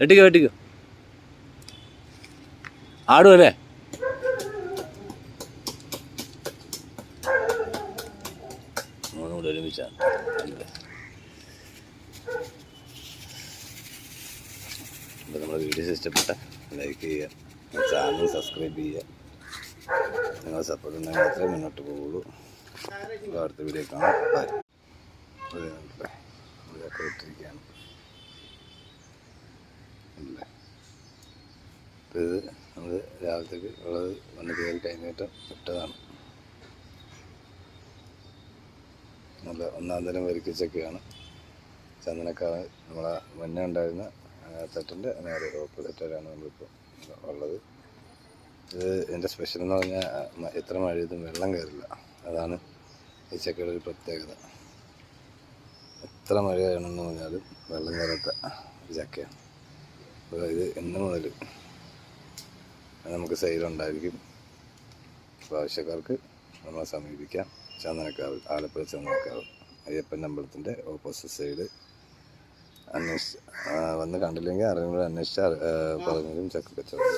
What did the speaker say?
വെട്ടിക്കോ വെട്ടിക്കോ. ആടുമല്ലേ ഒരുമിച്ചാണ് അപ്പോൾ നമ്മുടെ വീഡിയോസ് ഇഷ്ടപ്പെട്ട ലൈക്ക് ചെയ്യുക ചാനൽ സബ്സ്ക്രൈബ് ചെയ്യുക. നിങ്ങൾ സപ്പോർട്ട് ഉണ്ടെങ്കിൽ മാത്രമേ മുന്നോട്ട് പോകുള്ളൂ അടുത്ത വീഡിയോ കാണാം. ഇട്ടിരിക്കുകയാണ് ഇത് നമ്മൾ രാവിലത്തേക്ക് ഉള്ളത് വന്ന് കയറി കഴിഞ്ഞിട്ട് ഇട്ടതാണ് നല്ല ഒന്നാം തരം വരിക്കച്ചൊക്കെയാണ്. ചന്ദനക്കാവ് നമ്മളെ മുന്നേ ഉണ്ടായിരുന്ന തട്ടിന്റെ നേരെ ഓപ്പോസിറ്റായിട്ടാണ് നമ്മളിപ്പോൾ ഉള്ളത്. ഇത് എന്റെ സ്പെഷ്യൽ എന്ന് പറഞ്ഞാൽ എത്ര മഴ ചെയ്തും വെള്ളം കയറില്ല. അതാണ് ഈ ചക്കയുടെ ഒരു പ്രത്യേകത. എത്ര മഴയാണെന്ന് പറഞ്ഞാലും വെള്ളം കയറാത്ത ചക്കയാണ്. അപ്പോൾ എന്ന് മുതൽ നമുക്ക് സെയിലുണ്ടായിരിക്കും അപ്പോൾ ആവശ്യക്കാർക്ക് നമ്മളെ സമീപിക്കാം. ചന്ദനക്കാവ് ആലപ്പുഴ ചന്ദനക്കാവ് അയ്യപ്പൻ അമ്പലത്തിന്റെ ഓപ്പോസിറ്റ് സൈഡ് അന്വേഷിച്ച് വന്ന് കണ്ടില്ലെങ്കിൽ ആരെങ്കിലും അന്വേഷിച്ചാൽ അന്വേഷിച്ച് പറഞ്ഞാലും ചക്ക കച്ചവടം